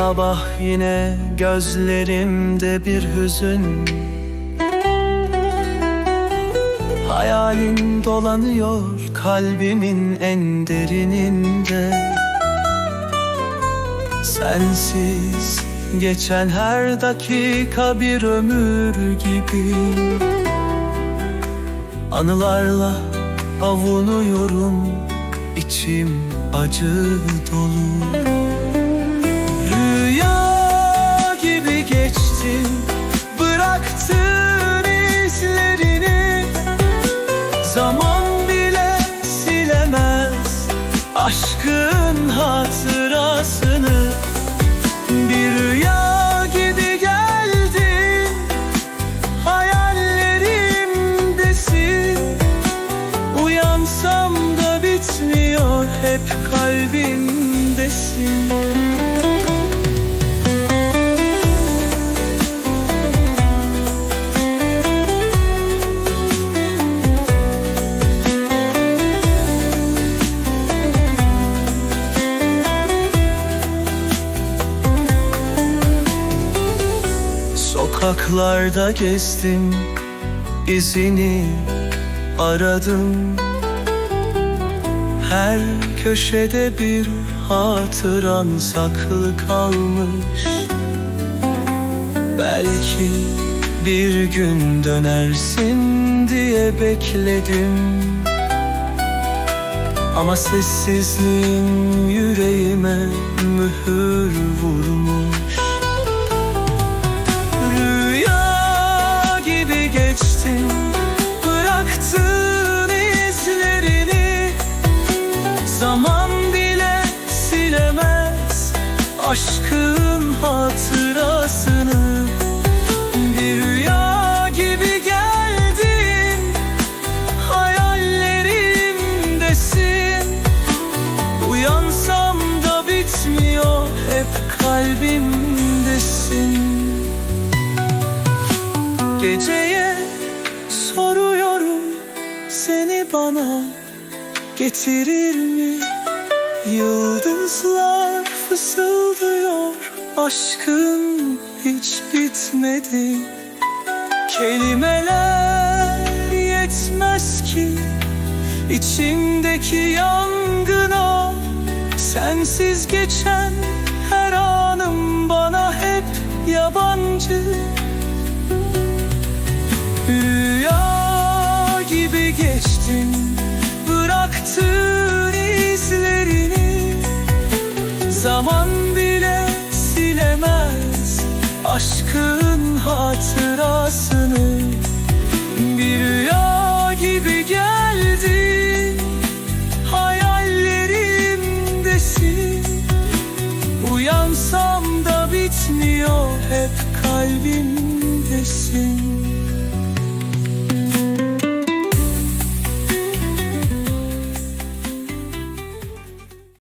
sabah yine gözlerimde bir hüzün. Hayalin dolanıyor kalbimin en derininde. Sensiz geçen her dakika bir ömür gibi. Anılarla avunuyorum içim acı dolu geçtin Bıraktın izlerini. Zaman bile silemez Aşkın hatırasını. Bir rüya gibi geldin Hayallerimdesin. Uyansam da bitmiyor Hep kalbimdesin Sokaklarda gezdim izini aradım. Her köşede bir hatıran saklı kalmış. Belki bir gün dönersin diye bekledim. Ama sessizliğin yüreğime mühür vurmuş silemez Aşkın hatırasını. Bir rüya gibi geldin Hayallerimdesin. Uyansam da bitmiyor Hep kalbimdesin. Geceye soruyorum seni bana getirir mi? Yıldızlar fısıldıyor aşkın hiç bitmedi. Kelimeler yetmez ki içimdeki yangına. Sensiz geçen her anım bana hep yabancı. Rüya gibi geçtin Bıraktın Zaman bile silemez Aşkın hatırasını. Bir rüya gibi geldin Hayallerimdesin. Uyansam da bitmiyor Hep kalbimdesin